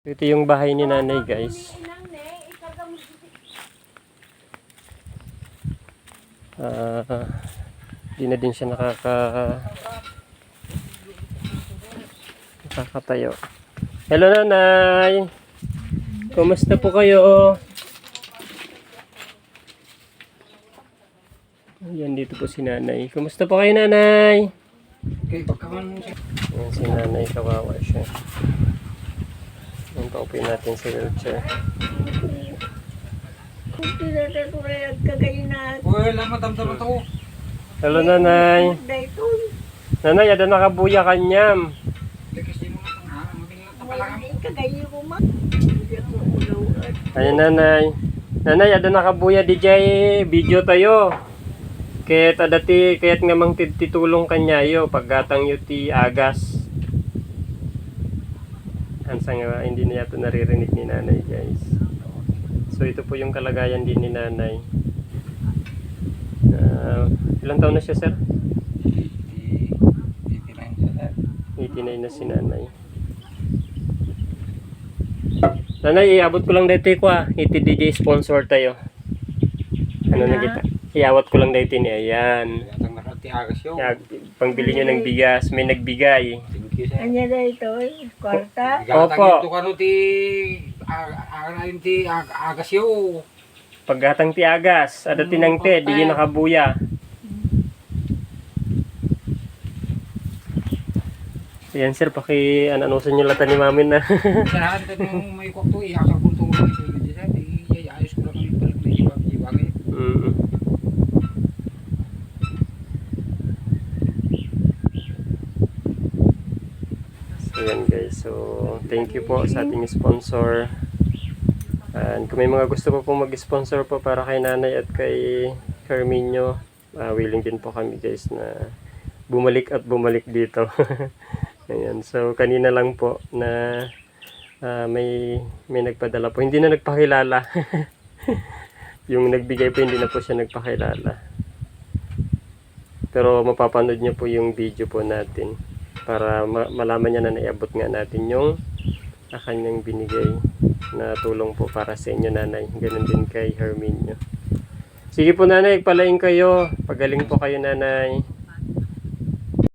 Ito yung bahay ni nanay guys. Ah, di na din siya nakaka nakakatayo. Hello nanay. Kumusta po kayo? Ayan dito po si nanay. Kumusta po kayo nanay? Okay, pagkaman mo siya. Ayan si nanay kawawa siya. Ayan paupuin natin sa wheelchair. Uy, lang matamtaman ako. Hello nanay. Nanay, ada nakabuya kanyam. Ayan nanay. Nanay, ada nakabuya di jay video tayo. Kahit adati, kahit nga mang tit- titulong kanyayo, paggatang yu ti agas. Hansa nga, hindi na yato naririnig ni nanay guys. So ito po yung kalagayan din ni nanay. Ah, ilang taon na siya sir? Titirahin siya lahat. 89 na si nanay. Nanay, iabot ko lang dito ko ah. Iti DJ sponsor tayo. Ano na kita? Iawat ko lang dito ni Ayan. Yatang nakatiagas yun. Kaya, pangbili nyo ng bigas. May nagbigay. Anya na ito, kwarta. Gatang Opo. ito ka no ti... Aga ti ag- agas yun. Paggatang tiagas. Ada tinang te. Di yun nakabuya. Ayan sir, paki ananusan nyo lata ni mamin na. Saan ka nung may kwakto, iakal kong tungo ito. Hindi siya, di ayos ko lang kami pala. May iwag eh. Mm. So yan guys. So thank you po sa ating sponsor. And kung may mga gusto po pong mag-sponsor po para kay nanay at kay Carminio, ah, willing din po kami guys na bumalik at bumalik dito. Ayan. So kanina lang po na ah, may may nagpadala po. Hindi na nagpakilala. yung nagbigay po hindi na po siya nagpakilala. Pero mapapanood niyo po yung video po natin para ma- malaman niya na naiabot nga natin yung ah, kanyang binigay na tulong po para sa inyo nanay. Ganun din kay Herminio. Sige po nanay, palaing kayo. Pagaling po kayo nanay.